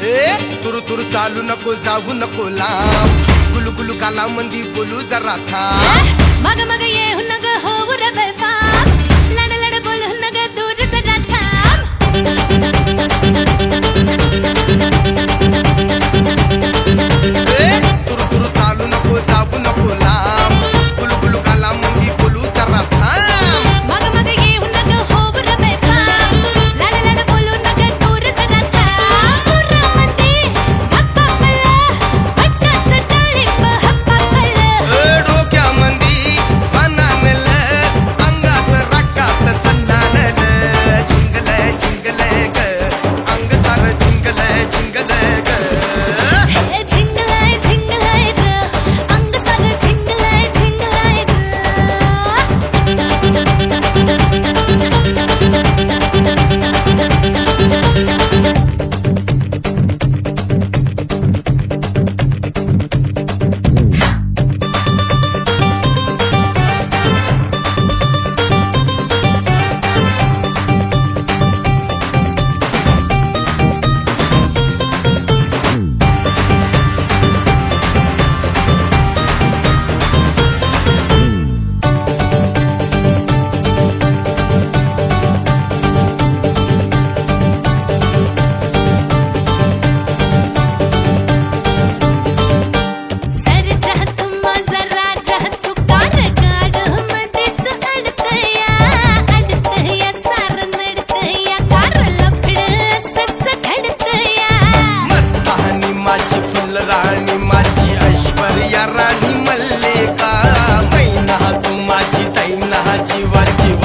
तुरु तुरु चालू नको जाऊ नको लांब. गुलू गुलू काला मंदी बोलू जरा था मग मग ये. Ивантьев